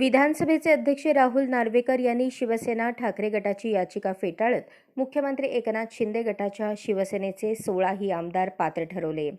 विधानसभेचे अध्यक्ष राहुल नार्वेकर यांनी शिवसेना ठाकरे गटाची याचिका फेटाळत मुख्यमंत्री एकनाथ शिंदे गटाच्या शिवसेनेचे सोळाही आमदार पात्र ठरवले.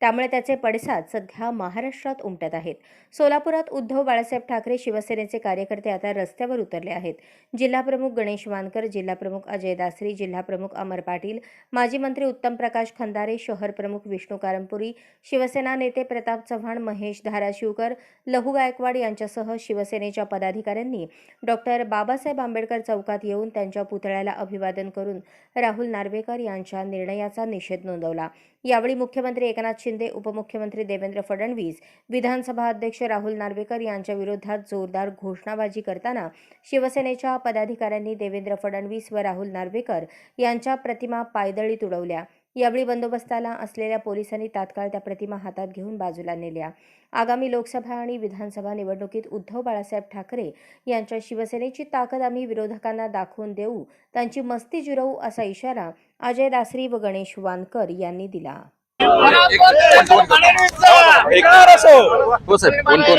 त्यामुळे त्याचे पडसाद सध्या महाराष्ट्रात उमटत आहेत. सोलापुरात उद्धव बाळासाहेब ठाकरे शिवसेनेचे कार्यकर्ते आता रस्त्यावर उतरले आहेत. जिल्हाप्रमुख गणेश वानकर जिल्हाप्रमुख अजय दासरी जिल्हाप्रमुख अमर पाटील माजी मंत्री उत्तम प्रकाश खंदारे शहर प्रमुख विष्णू कारंपुरी शिवसेना नेते प्रताप चव्हाण महेश धाराशिवकर लहू गायकवाड यांच्यासह शिवसेनेच्या पदाधिकाऱ्यांनी डॉक्टर बाबासाहेब आंबेडकर चौकात येऊन त्यांच्या पुतळ्याला अभिवादन करून राहुल नार्वेकर यांच्या निर्णयाचा निषेध नोंदवला. यावेळी मुख्यमंत्री एकनाथ शिंदे उपमुख्यमंत्री देवेंद्र फडणवीस विधानसभा अध्यक्ष राहुल नार्वेकर यांच्या विरोधात जोरदार घोषणाबाजी करताना शिवसेनेच्या पदाधिकाऱ्यांनी देवेंद्र फडणवीस व राहुल नार्वेकर यांच्या प्रतिमा पायदळी तुडवल्या यावेळी बंदोबस्ताला असलेल्या पोलिसांनी तात्काळ त्या प्रतिमा हातात घेऊन बाजूला नेल्या. आगामी लोकसभा आणि विधानसभा निवडणुकीत उद्धव बाळासाहेब ठाकरे यांच्या शिवसेनेची ताकद आम्ही विरोधकांना दाखवून देऊ त्यांची मस्ती जिरवू असा इशारा अजय दासरी व गणेश वानकर यांनी दिला. हो साहेब कोण कोण?